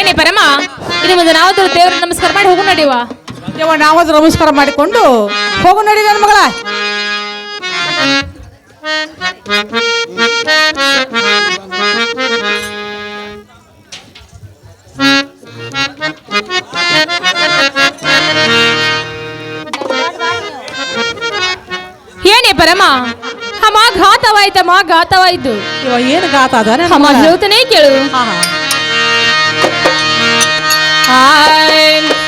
ಏನೇ ಪರಮ ಇದು ಒಂದು ನಾವು ದೇವ್ರ ನಮಸ್ಕಾರ ಮಾಡಿ ಹೋಗು ನಡೆಯುವ ನಾವಾದ್ರೂ ನಮಸ್ಕಾರ ಮಾಡಿಕೊಂಡು ಹೋಗು ನಡಿ ನನ್ನ ಮಗಳ ಏನೇ ಪರಮ ಅಮ್ಮ ಘಾತವಾಯ್ತಮ್ಮ ಘಾತವಾಯ್ತು ಇವ ಏನು ಗಾತ ಅದ ಅಮ್ಮ? ಹೇಳ್ತಾನೆ ಕೇಳು ಹಾ, ಹಾ. i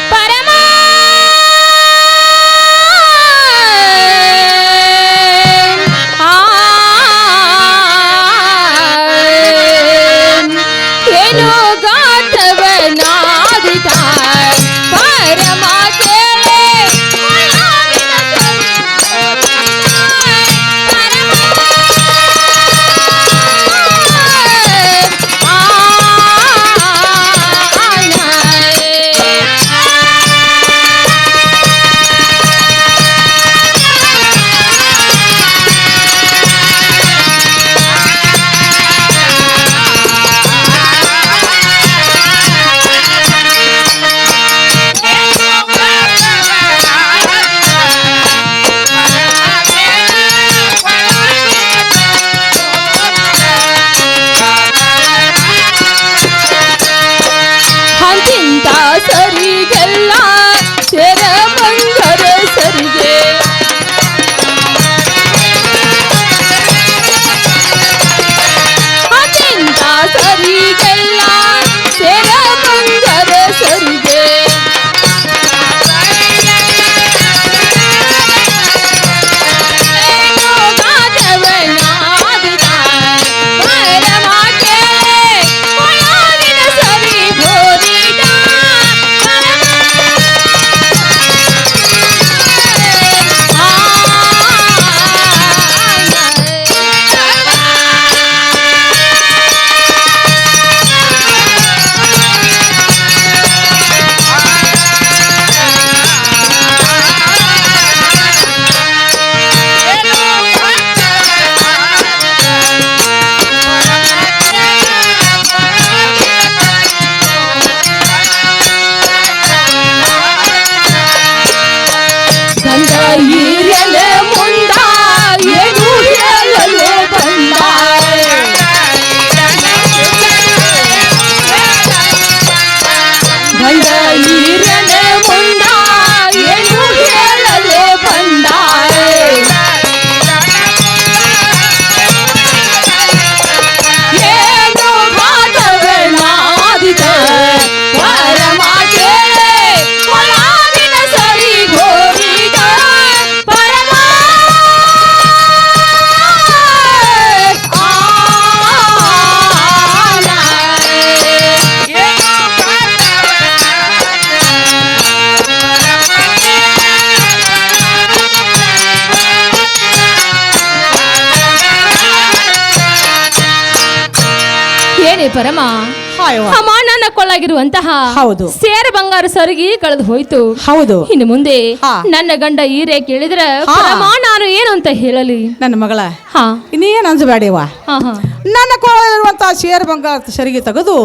ಕೊಳ್ಳಾಗಿರುವಂತಹ ಹೌದು. ಸೇರ ಬಂಗಾರ ಸರಿಗೆ ಕಳೆದು ಹೋಯ್ತು. ಹೌದು. ಇನ್ನು ಮುಂದೆ ಹಾ. ನನ್ನ ಗಂಡ ಈರೆ ಕೇಳಿದ್ರೆ ಹಾ. ಪರಮ ನಾನು ಏನು ಅಂತ ಹೇಳಲಿ? ನನ್ನ ಮಗಳ ಹಾ. ಇನ್ನೇನು ಅನ್ಸಬೇಡಿವ? ನನ್ನ ಹಾ. ನನ್ನ ಸೇರ ಶೇರ್ ಬಂಗಾರ ಸರಿಗೆ ತೆಗೆದು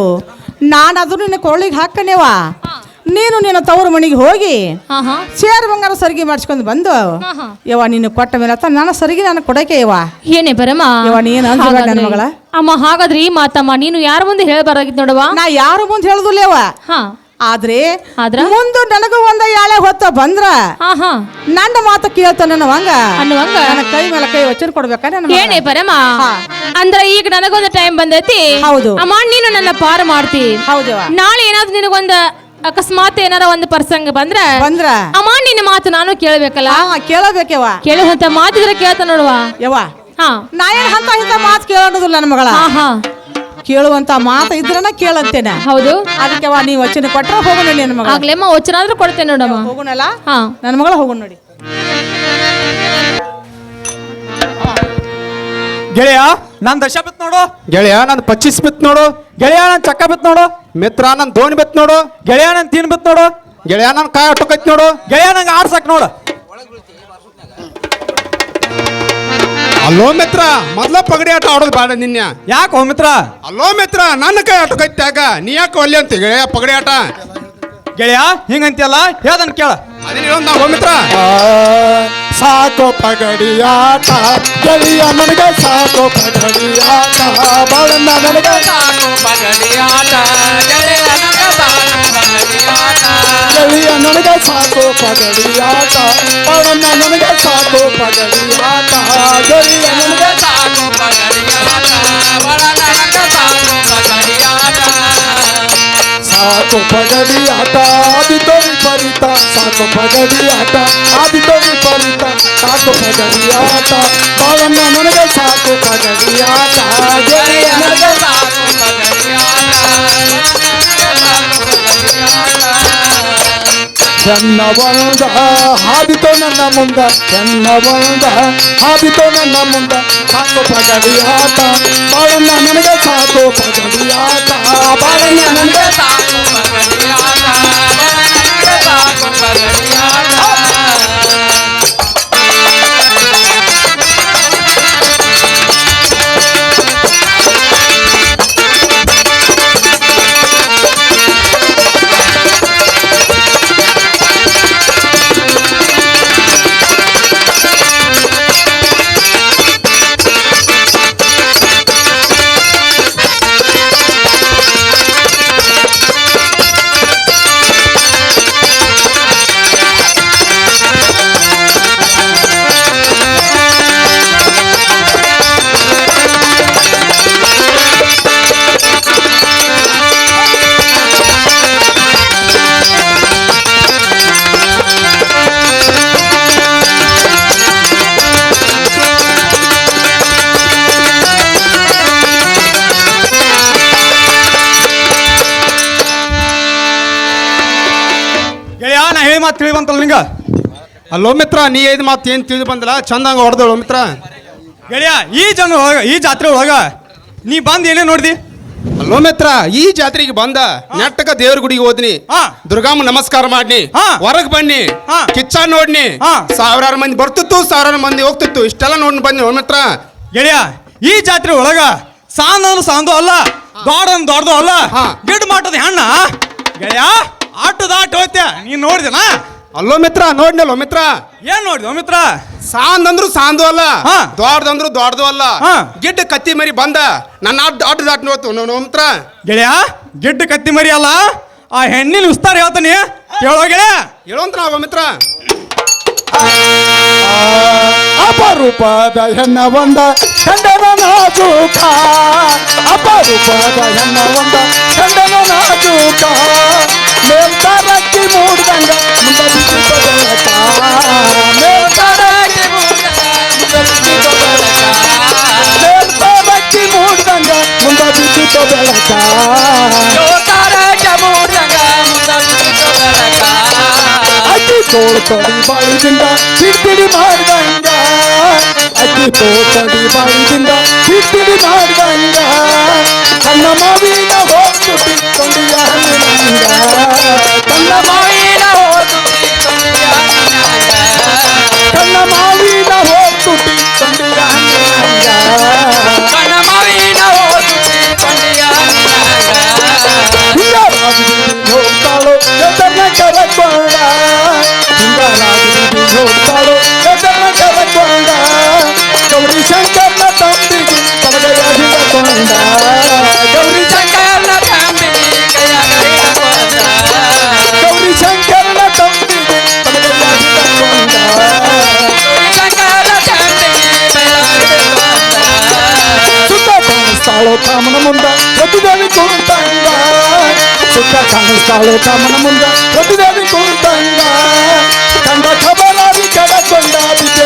ನಾನು ಅದು ನಿನ್ನ ಹಾಕನೇವಾ? ಹಾಕನೇವ ನೀನು ನಿನ್ನ ತವರು ಮನೆಗೆ ಹೋಗಿ ಸೇರ್ ಬಂಗಾರ ಸರಿಗೆ ಮಾಡಿಸ್ಕೊಂಡು ಬಂದು. ಯವ್ವ ನೀನು ಕೊಟ್ಟ ಮೇಲೆ ನಾನು ಸರಿಗೆ ನಾನು ಕೊಡಕ್ಕೆ ಯವ್ವ. ಏನೇ ಬರಮ್ಮ ಯವ್ವ, ನೀನು ನನ್ನ ಮಗಳ. ಅಮ್ಮ ಹಾಗಾದ್ರೆ ಈ ಮಾತಮ್ಮ ನೀನು ಯಾರ ಮುಂದೆ ಹೇಳ್ಬಾರ್ದಾಗಿತ್ತು ನೋಡವ್ವ? ನಾ ಯಾರು ಮುಂದೆ ಹೇಳುದಿಲ್ಲ ಯವ್ವ. ಹಾ. ಆದ್ರೆ? ಮುಂದೆ ನನಗೂ ಒಂದ ಯಾಳೆ ಹೊತ್ತ ಬಂದ್ರ ನನ್ನ ಮಾತು ಕೇಳ್ತಾನ ಅನ್ನುವಂಗ. ಅನ್ನುವಂಗ? ನನ್ನ ಕೈ ಮೇಲೆ ಕೈ ವಚನ ಕೊಡ್ಬೇಕ? ಏನೇ ಪರಮ? ಹಾ. ಅಂದ್ರ ಈಗ ನನಗೊಂದು ಟೈಮ್ ಬಂದೈತಿ. ಹೌದು. ಅಮ್ಮ ನೀನು ನನ್ನ ಪಾರ ಮಾಡ್ತಿ. ಹೌದು ನಾಳೆ ಏನಾದ್ರು ನಿನಗೊಂದ ಅಕಸ್ಮಾತ್ ಏನಾರ ಒಂದು ಪ್ರಸಂಗ ಬಂದ್ರ? ಬಂದ್ರ. ಅಮ್ಮ ನಿನ್ನ ಮಾತು ನಾನು ಕೇಳಬೇಕಲ್ಲ? ಹಾ ಕೇಳಬೇಕವ್ವ. ಕೇಳುವಂತ ಮಾತಿದ್ರೆ ಕೇಳ್ತ ನೋಡುವ. ಯವ್ವ ಹಾ. ನಾ ಏನ್ ಮಾತು ಕೇಳೋದಿಲ್ಲ ನನ್ನ ಮಗಳ. ಹಾ ಹಾ. ಕೇಳುವಂತ ಮಾತು ಇದ್ರನ ಕೇಳಂತೇನೆ ಹೌದು. ಅದಕ್ಕೆ ನೀ ವಚನ ಕೊಟ್ಟರೆ ಹೋಗೋಣ ನನ್ನ ಮಗಳ. ಆಗ್ಲೇಮ್ಮ ವಚನಾದ್ರೂ ಕೊಡ್ತೇನೆ ನೋಡಮ್ಮ ಹೋಗೋಣಲ್ಲ ಹಾ. ನನ್ನ ಮಗಳ ಹೋಗೋಣ ನೋಡಿ. ಗೆಳೆಯ ನಾನ್ ದಶ ಬಿತ್ ನೋಡು. ಗೆಳೆಯ ನಾನು ಪಚ್ಚಿಸ್ ಬಿತ್ ನೋಡು. ಗೆಳೆಯ ನಾನು ಚಕ್ಕ ಬಿತ್ ನೋಡು. ಮಿತ್ರ ನನ್ ದೋಣಿ ಬಿತ್ ನೋಡು. ಗೆಳೆಯ ನನ್ ತೀನ್ ಬಿತ್ ನೋಡು. ಗೆಳೆಯ ನನ್ ಕಾಯಿ ಅಟ್ಟಕೈತ್ ನೋಡು. ಗೆಳೆಯ ನಂಗೆ ಆಡ್ಸಕ್ ನೋಡು. ಅಲ್ಲೋ ಮಿತ್ರ ಮೊದ್ಲ ಪಗಡಿ ಆಟ ಆಡೋದು ಬೇಡ ನಿನ್ನೆ. ಯಾಕೆ ಹೋ ಮಿತ್ರ? ಅಲ್ಲೋ ಮಿತ್ರ ನನ್ನ ಕೈ ಆಟಕೈತ್ಯಾಗ ನೀ ಯಾಕೆ ಒಲ್ಲೆ ಅಂತ ಗೆಳೆಯ ಪಗಡಿ ಆಟ? ಗೆಳೆಯ ಹಿಂಗಂತಿಯಲ್ಲ ಹೇಳ್ದನ್ ಕೇಳ. ಮಿತ್ರ ಸಾಕು ಪಗಡಿಯಾಟ ಗೆಳೆಯ ನನಗೆ ಸಾಕು ಪಗಡಿಯಾಟ ಬಾಳಣ್ಣ ನನಗೆ ಗೆಳೆಯ ನನಗೆ ಸಾಕು ಪಗಡಿಯಾಟ ಬಾಳಣ್ಣ ನನಗೆ ಸಾಕು ಪಗಡಿಯಾಟ ಗೆಳೆಯ ನನಗೆ ಸಾಕು ಪಗಡಿಯಾಟ ಆದಿತೋ ವಿಪರೀತ ಸಾಕು सातों पगड़ी आता आदि तो नहीं परिता सातों पगड़ी आता आदि तो नहीं परिता सातों पगड़ी हटा। तो तो मन के सातों पगड़ी हटा जय के सातों पगड़ी आता ಚೆನ್ನ ಬಂದ ಹಾದಿತೋ ನನ್ನ ಮುಂದ ಚೆನ್ನ ಬಂದ ಹಾದಿತೋ ನನ್ನ ಮುಂದ ಸಾಕು ಪಗಡಿಯಾಟ ಬಾಳಣ್ಣ ನನಗೆ ಸಾಕು ಪಗಡಿಯಾಟ ಬಾಳಣ್ಣ ನನಗೆ ಗೆಳೆಯ ನಾ ಮಾತು ತಿಳಿ ಬಂತಲ್ಲ ನಿಂಗ? ಅಲ್ಲೋ ಮಿತ್ರ ನೀ ಐದು ಮಾತು ಏನು ತಿಳಿದು ಬಂದಿಲ್ಲ? ಚಂದಂಗ ಹೊಡೆದಳು ಮಿತ್ರ. ಗೆಳೆಯ ಈ ಜನ ಒಳಗ ಈ ಜಾತ್ರೆ ಒಳಗ ನೀ ಬಂದು ಏನೇ ನೋಡ್ದಿ? ಅಲ್ಲೋ ಮಿತ್ರ ಈ ಜಾತ್ರೆಗೆ ಬಂದ ನೆಟ್ಟಕ ದೇವ್ರ ಗುಡಿಗೆ ಹೋದ್ನಿ. ಹಾ. ದುರ್ಗಮ್ಮ ನಮಸ್ಕಾರ ಮಾಡ್ನಿ. ಹಾ. ಹೊರಗ್ ಬನ್ನಿ. ಹಾ. ಕಿಚ್ಚ ನೋಡ್ನಿ. ಹಾ. ಸಾವಿರಾರು ಮಂದಿ ಬರ್ತಿತ್ತು ಸಾವಿರಾರು ಮಂದಿ ಹೋಗ್ತಿತ್ತು. ಇಷ್ಟೆಲ್ಲ ನೋಡಿ ಬನ್ನಿ ಅಲ್ಲೋ ಮಿತ್ರ. ಗೆಳೆಯ ಈ ಜಾತ್ರೆ ಒಳಗ ಸಾಂದನು ಸಾಂದು ಅಲ್ಲ ದೊಡ್ಡ ದೊಡ್ಡದು ಅಲ್ಲ. ಗಿಡ್ ಮಾಟದ ಹೆಣ್ಣ ಗೆಳೆಯ? ಆಟದ ಆಟ ಹೋಯ್ತ. ನೀನ್ ನೋಡಿದೆನಾ? ಅಲ್ಲೋ ಮಿತ್ರ ನೋಡ್ನಲ್ಲೋ ಮಿತ್ರ? ಏನ್ ನೋಡಿದ ಮಿತ್ರ? ಸಾಂದ್ ಅಂದ್ರು ಸಾಂದು ಅಲ್ಲ ಹಾ. ದೊಡ್ಡದಂದ್ರು ದೊಡ್ಡದು ಅಲ್ಲ. ಹಾ. ಗಿಡ್ಡ ಕತ್ತಿ ಮರಿ ಬಂದ ನನ್ನ ಅಡ್ಡ ಅಡ್ಡ ದಾಟ್ ನೋಡ್ತು. ನೋ ಮಿತ್ರ. ಗೆಳೆಯ ಗಿಡ್ಡ ಕತ್ತಿ ಮರಿ ಅಲ್ಲ ಆ ಹೆಣ್ಣಿನ ವಿಸ್ತಾರ ಹೇಳ್ತಾನೆ. ಹೇಳೋ ಗೆಳೆಯ? ಹೇಳೋಂತ ನಾವು ಮಿತ್ರ? ಅಪರೂಪದ ಹೆಣ್ಣ ಬಂದ ಚಂದನ ನಾಜೂಕ. ಅಪರೂಪದ ಹೆಣ್ಣ ಒಂದ ಚಂದನ ನಾಜೂಕ. ಮೇಲ್ತಾರಕ್ಕಿ ಮೂಡ್ದಂಗ ಮುಂದ ಬಿದ್ದಿದ್ದ ಬೆಳಕ ಮೇಲ್ತಾರಕ್ಕಿ ಮೂಡ್ದಂಗ ಮುಂದ ಬಿದ್ದಿದ್ದ ಬೆಳಕ ಮೇಲ್ತಾರಕ್ಕಿ ಮೂಡ್ದಂಗ ಮುಂದ ಬಿದ್ದಿದ್ದ ಬೆಳಕ ಅಕ್ಕಿ ತೋಳು ತೊಡಿ ಬಾಳಿದಿಂದ ಕಿರ್ಕಿಡಿ ಮಾಡ್ದಂಗ ಅಕ್ಕಿ ತೋಳು ತೊಡಿ ಬಾಳಿದಿಂದ ಕಿರ್ಕಿಡಿ ಮಾಡ್ದಂಗ ಕಣ್ಣ ಮಾವಿನ ಹೋಗ್ತುಟಿ ತೊಂಡಿಯ ಹಣ್ಣಿನಂಗ ಕಣ್ಣ ಮಾವಿನ ಹೋಗ್ತುಟಿ ತೊಂಡಿಯ ಹಣ್ಣಿನಂಗ ಕಣ್ಣ ಮಾವಿನ ಹೋಗ್ತುಟಿ ತೊಂಡಿಯ ಹಣ್ಣಿನಂಗ ಹಿಂಗಾರಾಗಿ ಹೋಗ್ತಾಳು ಎದರ್ನ ಕರಕೊಂಡ ಹಿಂಗಾರಾಗಿ ಹೋಗ್ತಾಳು ಎದರ್ನ ಕರಕೊಂಡ ಗೌರಿ ಶಂಕರ್ನ ತಂಬಿಗೆ ತಲಗಯ ಹಿಡಕೊಂಡ ಗೌರಿ ಶಂಕರ್ನ ಗೌರಿ ಶಂಕರ್ನ ತಂಬಿಗೆ ತಲಗಯ ಹಿಡಕೊಂಡ ಸುತ್ತ ಕಾಣಿಸ್ತಾಳು ಕಾಮನ ಮುಂದ ಪ್ರತಿದೇವಿ ಕುಂತಂಗ ಸುತ್ತ ಕಾಣಿಸ್ತಾಳು ಕಾಮನ ಮುಂದ ಪ್ರತಿದೇವಿ ಕುಂತಂಗ ಕಂಡ ಖಬರಾರಿ ಕಡಕೊಂಡ ಬಿದ್ದೆನು ನಾನೆನಕ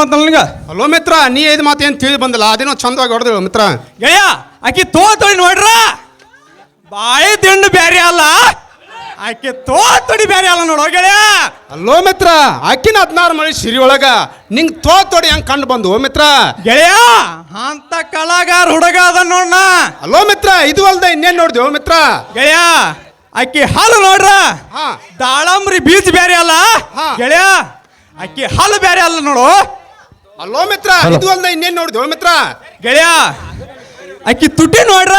ಬಂತಲ್ಲ ನಿನಗ? ಅಲ್ಲೋ ಮಿತ್ರ ನೀ ಇದು ಮಾತು ಏನು ತಿಳಿದು ಬಂದಿಲ್ಲ? ಅದೇನೋ ಚಂದವಾಗಿ ಹೊಡೆದು ಮಿತ್ರ. ಗೆಳೆಯ ಆಕಿ ತೋ ತೊಡಿ ನೋಡ್ರ? ಬಾಯಿ ದಿಂಡು ಬ್ಯಾರೆ ಅಲ್ಲ. ಆಕೆ ತೋ ತೊಡಿ ಬ್ಯಾರೆ ಅಲ್ಲ ನೋಡೋ ಗೆಳೆಯ. ಅಲ್ಲೋ ಮಿತ್ರ ಆಕಿನ ಹದಿನಾರು ಮಳೆ ಸಿರಿ ಒಳಗ ನಿಂಗೆ ತೋ ತೊಡಿ ಹೆಂಗ್ ಕಂಡು ಬಂದು ಮಿತ್ರ? ಗೆಳೆಯ ಅಂತ ಕಲಾಗಾರ ಹುಡುಗ ಅದ ನೋಡ್ನ ಅಲ್ಲೋ ಮಿತ್ರ ಇದು ಅಲ್ದ ಇನ್ನೇನ್ ಓ ಮಿತ್ರ? ಗೆಳೆಯ ಆಕಿ ಹಾಲು ನೋಡ್ರ? ದಾಳಂಬ್ರಿ ಬೀಜ ಬೇರೆ ಅಲ್ಲ. ಗೆಳೆಯ ಆಕಿ ಹಾಲು ಬೇರೆ ಅಲ್ಲ ನೋಡು. ಅಲ್ಲೋ ಮಿತ್ರ ಇದು ಅಲ್ಲ ಇನ್ನೇನ್ ನೋಡಿದ್ವಿ ಮಿತ್ರ? ಗೆಳೆಯ ಅಕ್ಕಿ ತುಟಿ ನೋಡ್ರ?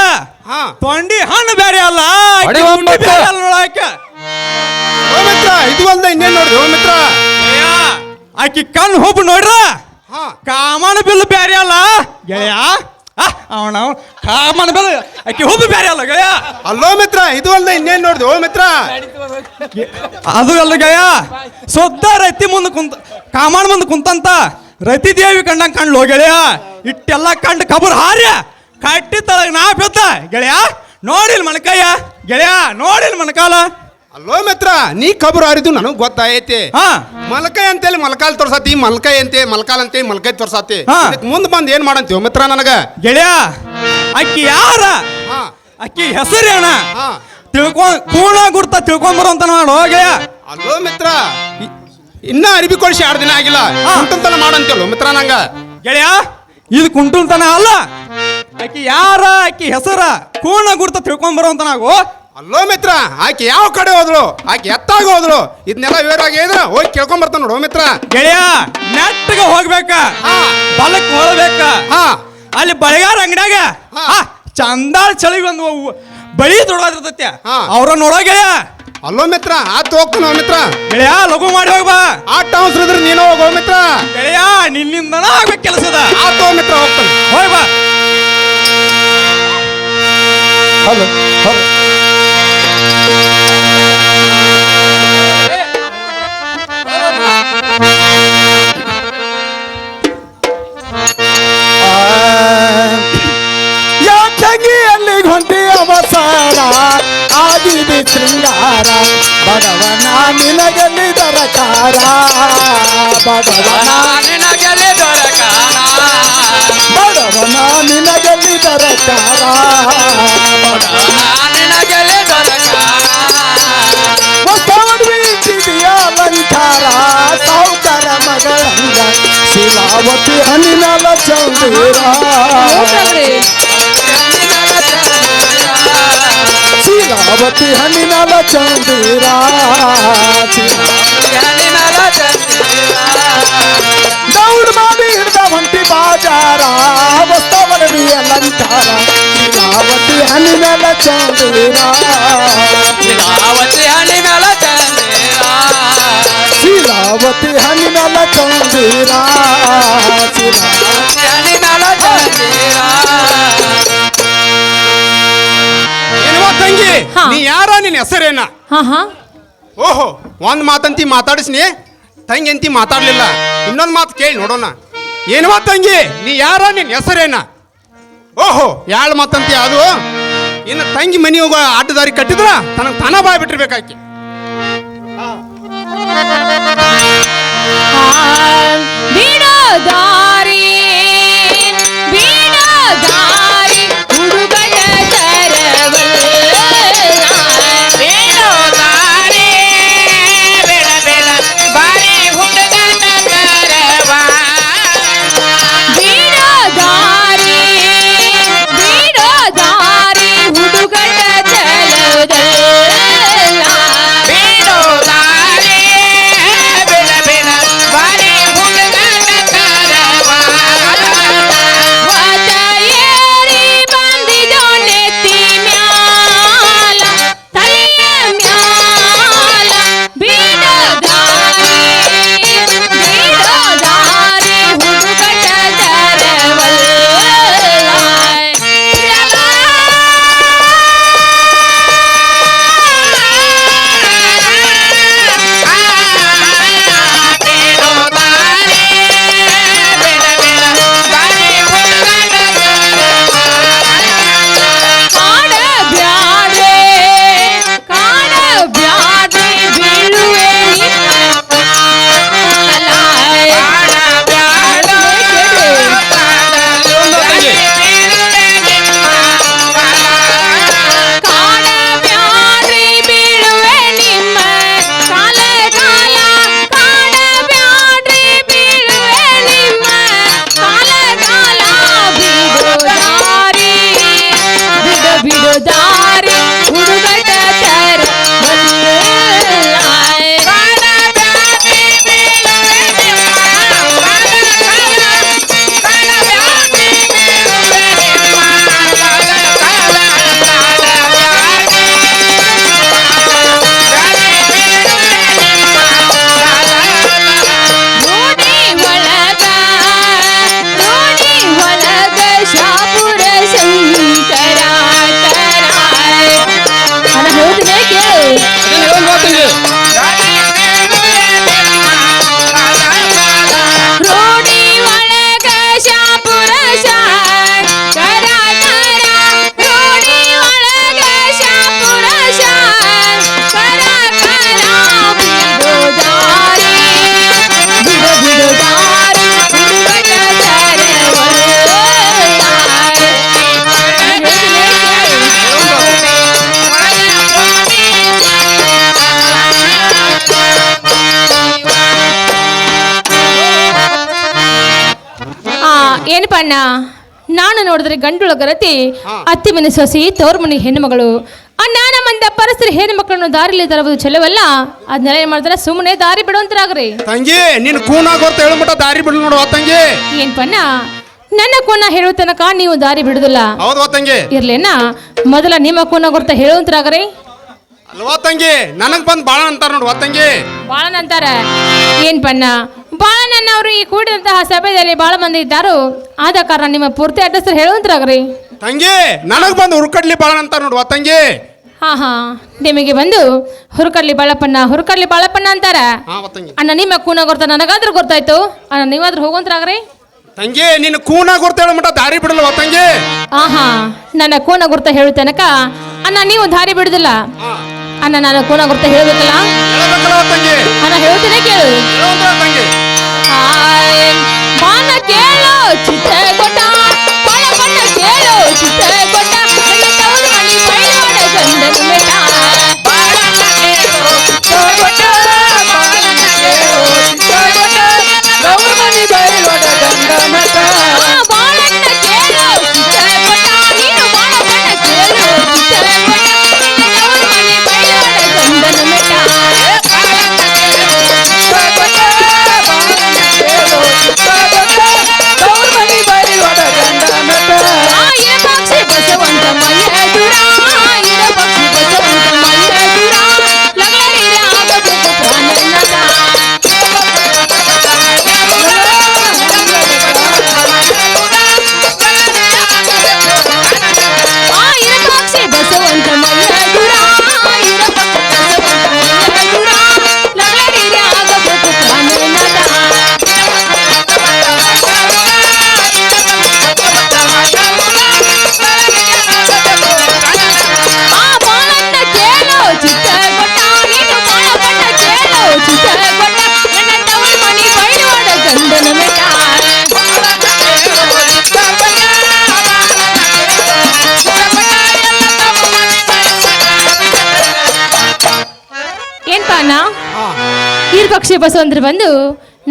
ಹಾ. ತೊಂಡಿ ಹಣ್ಣು ಬೇರೆ ಅಲ್ಲ ಒಂಬತ್ತು. ಅಲ್ಲ ನೋಡು ಆಕೆ ಅಲ್ಲೋ ಮಿತ್ರ ಇದು ಅಲ್ದ ಇನ್ನೇನ್ ನೋಡಿದ್ವಿ ಮಿತ್ರ? ಗೆಳೆಯ ಆಕಿ ಕಣ್ಣು ಹೋಗು ನೋಡ್ರ? ಹಾ. ಕಾಮನ ಬಿಲ್ಲು ಬೇರೆ ಅಲ್ಲ ಗೆಳೆಯ? ಅವನ ಕಾಮನ ಬಿಲ್ಲು ಆಕಿ ಹುಬ್ಬು ಬೇರೆ ಅಲ್ಲ ಗೆಳೆಯ? ಅಲ್ಲೋ ಮಿತ್ರ ಇದು ಅಲ್ಲ ಇನ್ನೇನ್ ನೋಡ್ದೇವು ಮಿತ್ರ? ಅದು ಅಲ್ಲ ಗೆಳೆಯ ಸೊದ್ದ ರೈತಿ ಮುಂದೆ ಕುಂತ ಕಾಮನ ಮುಂದೆ ಕುಂತಂತ. ರತಿ ದೇವಿ ಕಂಡಂಗ್ ಕಂಡ್ಲು ಗೆಳೆಯ? ಇಟ್ಟೆಲ್ಲ ಕಂಡು ಕಬರ್ ಹಾರ್ಯ. ಕಟ್ಟಿ ತಳಗ ನಾ ಬಿದ್ದ. ಗೆಳೆಯ ನೋಡಿಲ್ ಮಣಕಯ್ಯ? ಗೆಳೆಯ ನೋಡಿಲ್ ಮಣಕಾಲ? ಅಲ್ಲೋ ಮಿತ್ರ ನೀ ಕಬರು ಹಾರಿದ್ದು ನನಗ್ ಗೊತ್ತಾಯ್ತಿ ಹಾ. ಮಲ್ಕೈ ಅಂತೇಳಿ ಮಲ್ಕಾಲ್ ತೋರ್ಸತಿ ಮಲ್ಕೈ ಅಂತೆ ಮಲ್ಕಾಲ್ ಅಂತೇ ಮಲ್ಕೈ ತೋರ್ಸತಿ. ಹಾ. ಮುಂದ್ ಬಂದ್ ಏನ್ ಮಾಡಂತೀವ್ ಮಿತ್ರ ನನಗ? ಗೆಳೆಯ ಅಕ್ಕಿ ಯಾರ? ಅಕ್ಕಿ ಹೆಸರು ಅಣ್ಣ ಹಾ. ತಿಳ್ಕೊಂಡ್ ಪೂರ್ಣ ಗುರ್ತ ತಿಳ್ಕೊಂಬರು ಅಂತ ನೋಡು ಗೆಳೆಯ. ಅಲ್ಲೋ ಮಿತ್ರ ಇನ್ನ ಅರಿವಿ ಕೊಡಿಸಿ ಎರಡು ದಿನ ಆಗಿಲ್ಲ. ಕುಂಟುಂತನ ಮಾಡಂತೇಳು ಮಿತ್ರ ನಂಗ. ಗೆಳೆಯ ಇದು ಕುಂಟುಂತನ ಅಲ್ಲ. ಆಕಿ ಯಾರ ಆಕಿ ಹೆಸರ ಕೋಣ ಗುರ್ತ ತಿಳ್ಕೊಂಡ್ ಬರುವಂತ ನಾವು. ಅಲ್ಲೋ ಮಿತ್ರ ಆಕೆ ಯಾವ ಕಡೆ ಹೋದ್ಳು ಆಕೆ ಎತ್ತಾಗ ಹೋದ್ಳು ಇದನ್ನೆಲ್ಲ ವಿವರವಾಗಿ ಹೇಳಿದ್ರೆ ಹೋಗಿ ಕೇಳ್ಕೊಂಡ್ ಬರ್ತಾನ ನೋಡು ಮಿತ್ರ. ಗೆಳೆಯ ನೆಟ್ಟಗೆ ಹೋಗ್ಬೇಕ. ಬಲಕ್ ಹೊಳ್ಬೇಕ ಹಾ. ಅಲ್ಲಿ ಬಳಿಗಾರ ಅಂಗಡ್ಯಾಗ ಚಂದಾಳ ಚಳಿ ಒಂದು ಅವು ಬಳಿ ದೊಡ್ಡದಿರ್ತೈತಿ ಹಾ. ಅವ್ರ ನೋಡೋ ಗೆಳೆಯ. ಅಲ್ಲೋ ಮಿತ್ರ ಆತ್ ಹೋಗ್ತಾನ ಮಿತ್ರ. ಗೆಳೆಯ ಲಘು ಮಾಡಿ ಹೋಗ್ಬಾ ಆಟ ಅವಸರ ನೀನು ಹೋಗೋ ಮಿತ್ರ. ಗೆಳೆಯ ನಿನ್ನಿಂದನ ಆಗ್ಬೇಕು ಕೆಲಸದ. ಆತ್ ಹೋಗ್ ಮಿತ್ರ ಹೋಗ್ತಾನ. ಹೋಗ್ಬಾ ಹಲೋ ಹಲೋ. భగవనా నినగలి దొరకారా భగవనా నినగలి దొరకారా భగవనా నినగలి దొరకారా భగవనా నినగలి దొరకారా వస్తవడి దివ్యాలంకారా సౌకర మగళంగ శిలావతి అనినల చౌదేరా भगवती हनी नाल चंदरा दौड़ बाजारा भी अलंकारा आवत हनी नाल चंदरा। आवत हनी नाल हनी नाल चंदरा हनी नाल चंदरा। ತಂಗಿ ಹಾ. ನೀ ಯಾರ ನಿನ್ನ ಹೆಸರೇನ? ಹಾ ಹಾ. ಓಹೋ ಒಂದ್ ಮಾತಂತಿ ಮಾತಾಡಿಸ್ನಿ ತಂಗಿ ಅಂತಿ ಮಾತಾಡ್ಲಿಲ್ಲ. ಇನ್ನೊಂದ್ ಮಾತು ಕೇಳಿ ನೋಡೋಣ. ಏನವ ತಂಗಿ ನೀ ಯಾರ ನಿನ್ನ ಹೆಸರೇನ? ಓಹೋ ಯಾಳ್ ಮಾತಂತಿ ಅದು? ಇನ್ನು ತಂಗಿ ಮನಿ ಹೋಗೋ ಆಟದಾರಿ ಕಟ್ಟಿದ್ರ ತನಗೆ ತನ ಬಾಯ್ ಬಿಟ್ಟಿರ್ಬೇಕಾಕಿ. ಅಣ್ಣ ನಾನು ನೋಡಿದ್ರೆ ಗಂಡುಳ ಗರತಿ. ಅತ್ತಿ ಮನೆ ಸೊಸಿ ತೋರ್ ಮನೆ ಹೆಣ್ಣುಮಗಳು. ಅಣ್ಣ ಮಂದ ಪರಿಸರ ಹೆಣ್ಣು ಮಕ್ಕಳನ್ನು ದಾರಿಲಿ ತರುವುದು ಚಲವಲ್ಲ ಅದನ್ನೆಲ್ಲ ಏನ್ ಮಾಡ್ತಾರೆ? ಸುಮ್ಮನೆ ದಾರಿ ಬಿಡುವಂತರಾಗ್ರಿ. ತಂಗಿ ನಿನ್ ಕೂನ ಗೊತ್ತ ಹೇಳ್ಬಿಟ್ಟ ದಾರಿ ಬಿಡ್ಲು ನೋಡುವ ತಂಗಿ. ಏನ್ಪಣ್ಣ ನನ್ನ ಕೋನ ಹೇಳುವ ತನಕ ನೀವು ದಾರಿ ಬಿಡುದಿಲ್ಲ. ಹೌದಾ ತಂಗಿ. ಇರ್ಲೇನ ಮೊದಲ ನಿಮ್ಮ ಕೋನ ಗುರ್ತ ಹೇಳುವಂತರಾಗ್ರಿ ಅಲ್ವಾ ತಂಗಿ? ನನಗ್ ಬಂದ್ ಬಾಳ ಅಂತಾರ ನೋಡುವ ತಂಗಿ. ಬಾಳನ ಅಂತಾರ. ಏನ್ ಪಣ್ಣ? ಬಾಳನನ್ನ ಅವರು ಈ ಕೂಡಿದಂತಹ ಸಭೆಯಲ್ಲಿ ಬಾಳ ಮಂದಿ ಇದ್ದಾರು. ಆದ ಕಾರಣ ನಿಮ್ಮ ಪೂರ್ತಿ ಅಡ್ರೆಸ್ ಹೇಳುವಂತ್ರಿ ತಂಗಿ ನನಗ್ ಬಂದು ಹುರ್ಕಡ್ಲಿ ಬಾಳ ಅಂತ ನೋಡುವ ತಂಗಿ? ಹಾ ಹಾ. ನಿಮಗೆ ಬಂದು ಹುರುಕಡ್ಲಿ ಬಾಳಪ್ಪಣ್ಣ ಹುರುಕಡ್ಲಿ ಬಾಳಪ್ಪಣ್ಣ ಅಂತಾರ? ಹಾ ವಾ ತಂಗಿ. ಅಣ್ಣ ನಿಮ್ಮ ಕೂನ ಗೊತ್ತ ನನಗಾದ್ರೂ ಗೊತ್ತಾಯ್ತು ಅಣ್ಣ ನೀವಾದ್ರೂ ಹೋಗುವಂತ್ರಾಗ್ರಿ. ತಂಗಿ ನಿನ್ನ ಕೂನ ಗುರ್ತೇಳ ಮಟ ದಾರಿ ಬಿಡಲ್ವ ತಂಗಿ? ಆಹಾ ನನ್ನ ಕೂನ ಗುರ್ತ ಹೇಳು ತನಕ ಅಣ್ಣ ನೀವು ದಾರಿ ಬಿಡುದಿಲ್ಲ. ಹಾ. ಅಣ್ಣ ನಾನು ಕೂನ ಗುರ್ತ ಹೇಳಬೇಕಲ್ಲ? ತಂಗಿ. ಅಣ್ಣ ಹೇಳ್ತೇನೆ ಕೇಳು. ತಂಗಿ. ಈರ್ ಪಕ್ಷಿ ಬಸವಂದ್ರ ಬಂದು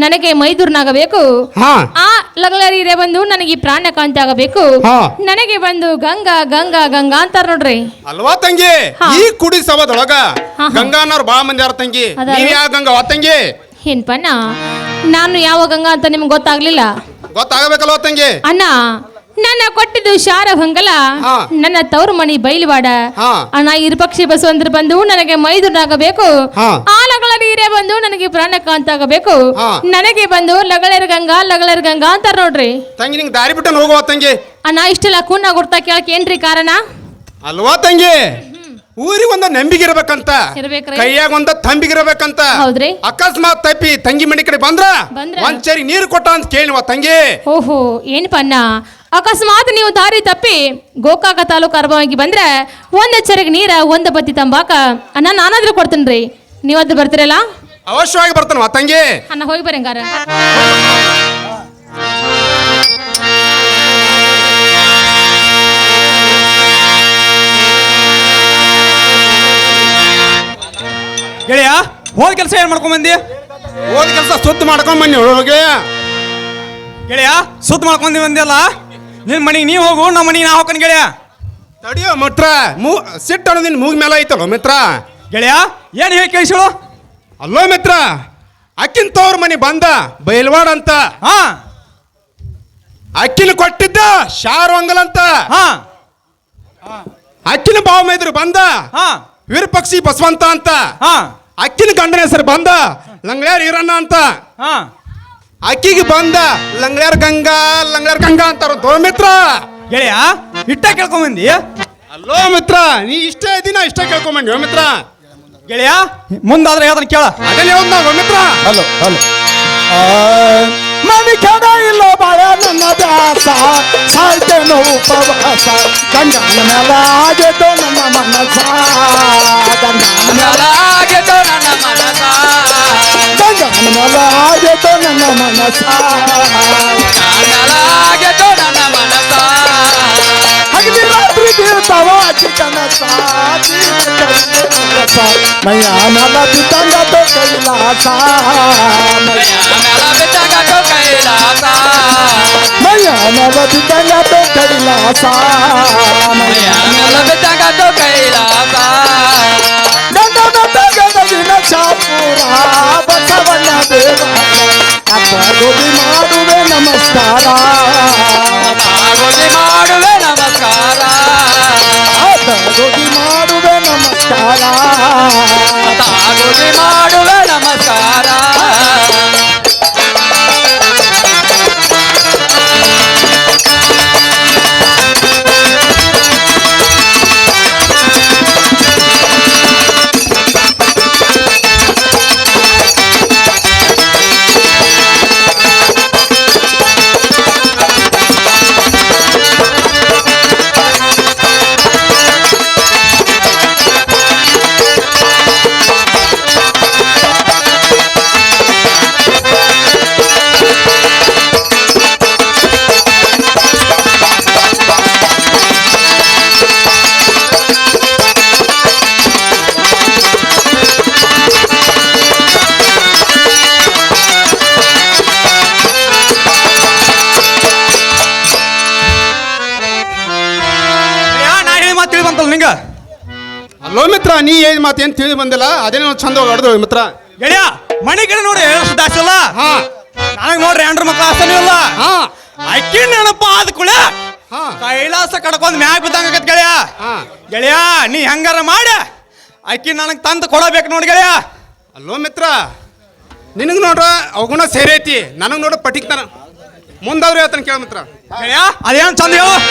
ನನಗೆ ಮೈದೂರ್ನಾಗಬೇಕು ಆ ಲಗಲರಿರೆ ಬಂದು ನನಗೆ ಈ ಪ್ರಾಣ ಕಾಂತಿ ಆಗಬೇಕು. ನನಗೆ ಬಂದು ಗಂಗಾ ಗಂಗಾ ಗಂಗಾ ಅಂತಾರ ನೋಡ್ರಿ. ಅಲ್ವಾ ತಂಗಿ. ಈ ಕುಡಿ ಸಭದೊಳಗ. ಗಂಗಾನವ್ರು ಬಾಳ ಮಂದಿ ಯಾರ ತಂಗಿ. ಯಾವ ಗಂಗಾ ವಾ ತಂಗಿ? ಏನ್ಪಣ್ಣ ನಾನು ಯಾವ ಗಂಗಾ ಅಂತ ನಿಮ್ಗೆ ಗೊತ್ತಾಗ್ಲಿಲ್ಲ. ಗೊತ್ತಾಗಬೇಕಲ್ವಾ ತಂಗಿ? ಅಣ್ಣ ನನ್ನ ಕೊಟ್ಟಿದ್ದು ಶಾರ ಹೊಂಗಲ ನನ್ನ ತವರು ಮಣಿ ಬೈಲವಾಡ. ಅಣ್ಣ ಬಸ್ ಬಸವಂದ್ರ ಬಂದು ನನಗೆ ಮೈದುನಾಗಬೇಕು. ಆಲಗಳ ಆ ಲಗಳ ನೀರೇ ಬಂದು ನನಗೆ ಪ್ರಾಣಕಾಂತ ಆಗಬೇಕು ನನಗೆ ಬಂದು ಲಗಳೇರ್ ಗಂಗಾ ಲಗಳೇರ್ ಗಂಗಾ ಅಂತಾರ ನೋಡ್ರಿ. ತಂಗಿ ನಿಂಗೆ ದಾರಿ ಬಿಟ್ಟು ಹೋಗುವ ತಂಗಿ. ಅಣ್ಣ ಇಷ್ಟೆಲ್ಲ ಕೂನ ಗುರ್ತಾ ಕೇಳಕ್ ಏನ್ರಿ ಕಾರಣ? ಅಲ್ವಾ ತಂಗಿ? ಊರಿಗೆ ಒಂದ ನಂಬಿಕೆ ಇರ್ಬೇಕಂತ. ಕೈಯಾಗ ಒಂದ ತಂಬಿಗಿರ್ಬೇಕಂತ. ಹೌದ್ರಿ. ಅಕಸ್ಮಾತ್ ತಪ್ಪಿ ತಂಗಿ ಮನೆ ಕಡೆ ಬಂದ್ರ? ಒಂದ್ ಸರಿ ನೀರು ಕೊಟ್ಟ ಅಂತ ಕೇಳುವ ತಂಗಿ. ಓಹೋ ಏನ್ ಅಣ್ಣ? ಅಕಸ್ಮಾತ್ ನೀವು ದಾರಿ ತಪ್ಪಿ ಗೋಕಾಕ ತಾಲೂಕು ಅರ್ಭವಾಗಿ ಬಂದ್ರೆ ಒಂದ್ ಎಚ್ಚರಿಗೆ ನೀರ ಒಂದ್ ಬತ್ತಿ ತಂಬಾಕ ಅನ್ನ ನಾನಾದ್ರೂ ನೀವೆ ಅದ್ ಬರ್ತೀರಲ್ಲ? ಅವಶ್ಯವಾಗಿ ಬರ್ತಾನ ತಂಗಿ. ಅನ್ನ ಹೋಗಿ ಬರಂಗಾರ ಗೆಳೆಯ ಹೋದ ಕೆಲಸ ಏನ್ ಮಾಡ್ಕೊಂಡ್ ಬಂದಿ? ಹೋದ್ ಕೆಲಸ ಸುತ್ತ ಮಾಡ್ಕೊಂಡ್ ಬನ್ನಿ ಗೆಳೆಯ ಸುತ್ತ ಮಾಡ್ಕೊಂಡಿ ಬಂದಿಯಲ್ಲ ನಿನ್ ಮನೆಗೆ ನೀವು ಹೋಗು ನಮ್ಮ ಮನೆಗೆ ನಾ ಹೋಗ್ತಾನೆ ಗೆಳೆಯ. ತಡಿಯೋ ಮಿತ್ರ ಮೂ ಸಿಟ್ಟು ಅನ್ನೋದು ನಿನ್ ಮೂಗ್ ಮೇಲೆ ಐತಲ್ಲ ಮಿತ್ರ? ಗೆಳೆಯ ಏನು ಹೇಳಿ ಕೇಳಿಸಳು? ಅಲ್ಲೋ ಮಿತ್ರ ಅಕ್ಕಿನ ತೋರ್ ಮನೆ ಬಂದ ಬೈಲ್ವಾಡ್ ಅಂತ. ಹಾ. ಅಕ್ಕಿನ ಕೊಟ್ಟಿದ್ದ ಶಾರು ಅಂಗಲ್ ಅಂತ. ಹಾ. ಅಕ್ಕಿನ ಬಾವ ಮೈದ್ರು ಬಂದ. ಹಾ. ವೀರಪಕ್ಷಿ ಬಸವಂತ ಅಂತ. ಹಾ. ಅಕ್ಕಿನ ಗಂಡನ ಹೆಸರು ಬಂದ. ಲಂಗ್ಳ್ಯಾರ್ ಈರಣ್ಣ ಅಂತ. ಹಾ. ಅಕ್ಕಿಗೆ ಬಂದ ಲಂಗ್ಳ್ಯಾರ್ ಗಂಗಾ ಲಂಗ್ಳ್ಯಾರ್ ಗಂಗಾ ಅಂತಾರ ತೋ ಮಿತ್ರ. ಗೆಳೆಯ ಇಟ್ಟ ಕೇಳ್ಕೊಂಬಂದಿ? ಅಲ್ಲೋ ಮಿತ್ರ ನೀ ಇಷ್ಟೇ ದಿನ ಇಷ್ಟೇ ಬಂದಿ ಓ ಮಿತ್ರ. ಗೆಳೆಯ ಮುಂದಾದ್ರೆ ಯಾವ್ದನ್ನ ಕೇಳ. ಅದೇನೇ ಒಂದ ಓ ಮಿತ್ರ. Hello hello. ಕೆಡ ಇಲ್ಲ ಬಾಳ ನನ್ನ ದಾಸ ಸಾಯ್ತೇನು ಉಪವಾಸ. ಗಂಗನ ಮೇಲ ಆಗಿದ್ದು ನನ್ನ ಮನಸ ಗಂಗನ ಮೇಲ ಗೆದ್ದು ನನ್ನ ಮನಸ ಗಂಗನ ಮೇಲ ಆಗಿದ್ದು ನನ್ನ ಮನಸ ಗೆದ್ದು ನನ್ನ ಮನಸ ಹಗಲಿ ರಾತ್ರಿ ಬೀಳ್ತಾವ ಅಕ್ಕಿ ಕನಸ. ಮೈಯ ಮೇಲ ಬಿದ್ದಂಗ ಕೈಲಾಸ ಮೈಯ ಮೇಲ ಬಿದ್ದಾಗ ಕೈಲಾಸ ಮೈಯ ನಲದಿ ತಂಗಾತು ಕೈಲಾಸ ಮೈಯ ಲಭಿತಗದು ಕೈಲಾಸ ಗಂಡನ ತಗದಗಿನ ಶಾಪುರ ಬಸವಣ್ಣ ದೇವ ಅಪ್ಪ ಗೋಬಿ ಮಾಡುವೆ ನಮಸ್ಕಾರ ಆಗೋದಿ ಮಾಡುವೆ ನಮಸ್ಕಾರ ಅಪ್ಪ ಗೋಬಿ ಮಾಡುವೆ ನಮಸ್ಕಾರ ಆಗೋದಿ ಮಾಡುವೆ ನಮಸ್ಕಾರ ಅಲ್ಲೋ ಮಿತ್ರ ನೀ ಏನ್ ಮಾತು ಏನು ತಿಳಿದು ಬಂದಿಲ್ಲ? ಅದೇ ನಾವು ಚಂದ ಹೊಡೆದು ಮಿತ್ರ. ಗೆಳೆಯ ಮನೆ ಗಿಡ ನೋಡಿ ದಾಸಲ್ಲ ಹಾ. ನನಗ್ ನೋಡ್ರಿ ಎಂಡ್ರ ಮಕ್ಳ ಇಲ್ಲ. ಹಾ. ಅಕ್ಕಿ ನೆನಪ ಆದ ಕುಳ ಹಾ. ಕೈಲಾಸ ಕಡ್ಕೊಂಡ್ ಮ್ಯಾಗ ಬಿದ್ದಂಗ ಆಗತ್ ಗೆಳೆಯ. ಹಾ. ಗೆಳೆಯ ನೀ ಹೆಂಗಾರ ಮಾಡ? ಅಕ್ಕಿ ನನಗ್ ತಂದು ಕೊಡಬೇಕು ನೋಡಿ ಗೆಳೆಯ. ಅಲ್ಲೋ ಮಿತ್ರ ನಿನಗೆ ನೋಡ್ರ ಅವಗುಣ ಸೇರೈತಿ. ನನಗೆ ನೋಡ್ರ ಪಟಿಕ್ತಾನ. ಮುಂದವ್ರು ಹೇಳ್ತಾನೆ ಕೇಳ ಮಿತ್ರ. Aria, Ariana, chaldeos,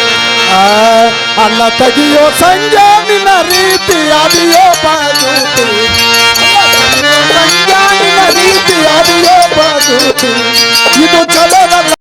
Alá ಅಲ್ಲ ತೆಗಿಯೋ ಸಂಜೆ ನಿನ್ನ ರೀತಿ ಅದಿಯೋ ಬಾಜೂತಿ ಸಂಜೆ ನಿನ್ನ ರೀತಿ ಅದಿಯೋ ಬಾಜೂತಿ ಇದು ಚಲೋ